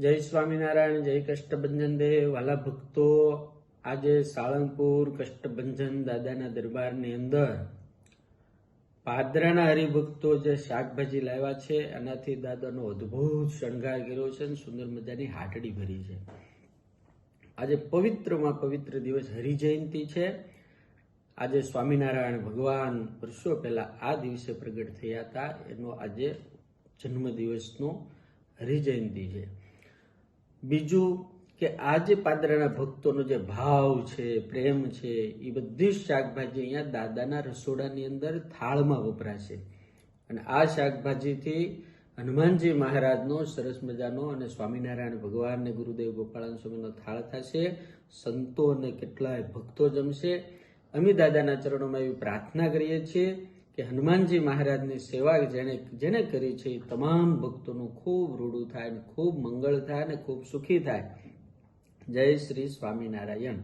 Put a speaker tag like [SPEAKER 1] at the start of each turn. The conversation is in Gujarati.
[SPEAKER 1] જય સ્વામિનારાયણ, જય કષ્ટભંજન દેવ, વાલા ભક્તો. આજે સાળંગપુર કષ્ટભંજન દાદાના દરબારની અંદર પાદરાના હરિભક્તો જે શાકભાજી લાવ્યા છે, એનાથી દાદાનો અદ્ભુત શણગાર કર્યો છે અને સુંદર મજાની હાટડી ભરી છે. આજે પવિત્રમાં પવિત્ર દિવસ હરિજયંતિ છે. આજે સ્વામિનારાયણ ભગવાન વર્ષો પહેલા આ દિવસે પ્રગટ થયા હતા. એનો આજે જન્મદિવસનો હરિજયંતિ છે. બીજું કે આ જે પાદરાના ભક્તોનો જે ભાવ છે, પ્રેમ છે, એ બધી જ શાકભાજી અહીંયા દાદાના રસોડાની અંદર થાળમાં વપરાશે. અને આ શાકભાજીથી હનુમાનજી મહારાજનો સરસ મજાનો અને સ્વામિનારાયણ ભગવાન અને ગુરુદેવ ગોપાળન સ્વામીનો થાળ થશે, સંતો અને કેટલાય ભક્તો જમશે. અમે દાદાના ચરણોમાં એવી પ્રાર્થના કરીએ છીએ કે હનુમાનજી મહારાજની સેવા જેણે જેણે કરી છે એ તમામ ભક્તોનું ખૂબ રૂડું થાય ખૂબ મંગળ થાય અને ખૂબ સુખી થાય. જય શ્રી સ્વામિનારાયણ.